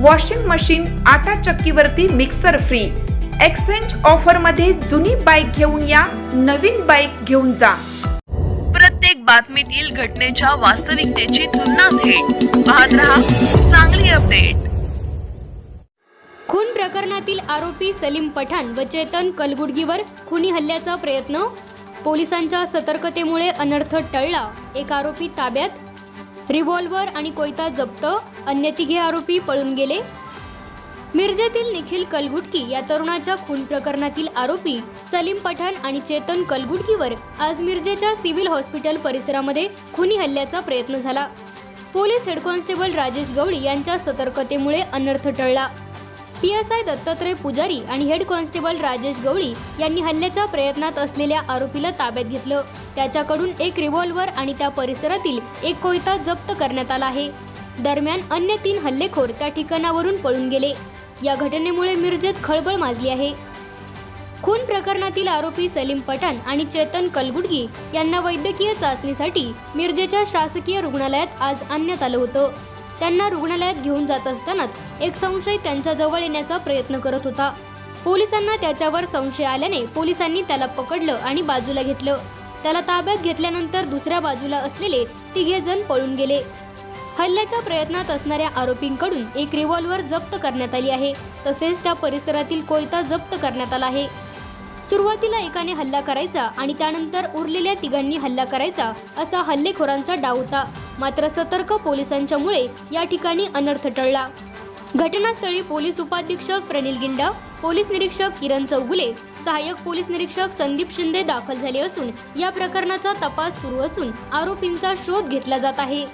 Washing machine आटा चक्कीवरती mixer free exchange ऑफरमध्ये जुनी बाईक घेऊन या नवीन बाईक घेऊन जा. प्रत्येक बातमीतील घटनेच्या वास्तविकतेची तुलना थेट. पाहत रहा चांगली अपडेट खून प्रकरणातील आरोपी सलीम पठाण व चेतन कलगुडगीवर खुनी हल्ल्याचा प्रयत्न? पोलिसांच्या सतर्कतेमुळे अनर्थ टळला. एक आरोपी ताब्यात? रिव्हॉल्वर आणि कोयता जप्त अन्य तिघे आरोपी पळून गेले. मिरजेतील निखिल कलगुटकी या तरुणाच्या खून प्रकरणातील आरोपी सलीम पठाण आणि चेतन कलगुटकीवर आज मिरजेच्या सिव्हिल हॉस्पिटल परिसरामध्ये खुनी हल्ल्याचा प्रयत्न झाला. Police head constable Rajesh Gawali यांच्या सतर्कतेमुळे अनर्थ टळला. P S I Dattatray Pujari आणि हेड कॉन्स्टेबल राजेश गवळी यांनी हल्ल्याच्या प्रयत्नात असलेल्या आरोपीला ताब्यात घेतलं. त्याच्याकडून एक रिव्हॉल्वर आणि त्या परिसरातील एक कोयता जप्त करण्यात आला आहे. दरम्यान अन्य तीन हल्लेखोर त्या ठिकाणावरून पळून गेले. या घटनेमुळे मिरजेत खळबळ माजली आहे. खून प्रकरणातील आरोपी सलीम पठाण आणि चेतन कलगुडगी यांना वैद्यकीय चाचणीसाठी मिरजेच्या शासकीय रुग्णालयात आज आणण्यात आलं होतं. त्यांना रुग्णालयात घेऊन जात असतानाच एक संशय त्यांच्याजवळ येण्याचा प्रयत्न करत होता. पोलिसांना त्याच्यावर संशय आल्याने पोलिसांनी त्याला पकडलं आणि बाजूला घेतलं. त्याला ताब्यात घेतल्यानंतर दुसऱ्या बाजूला असलेले तिघे जण पळून गेले. हल्ल्याच्या प्रयत्नात असणाऱ्या आरोपींकडून एक रिव्हॉल्वर जप्त करण्यात आली आहे. तसेच त्या परिसरातील कोयता जप्त करण्यात आला आहे. सुरुवातीला एकाने हल्ला करायचा आणि त्यानंतर उरलेल्या तिघांनी हल्ला करायचा असा हल्लेखोरांचा डाव होता. मात्र सतर्क पोलिसांच्यामुळे या ठिकाणी अनर्थ टळला. घटनास्थळी पोलीस उपाधीक्षक प्रनिल गिल्डा पोलीस निरीक्षक किरण चौगुले सहाय्यक पोलीस निरीक्षक संदीप शिंदे दाखल झाले असून या प्रकरणाचा तपास सुरू असून आरोपींचा शोध घेतला जात आहे.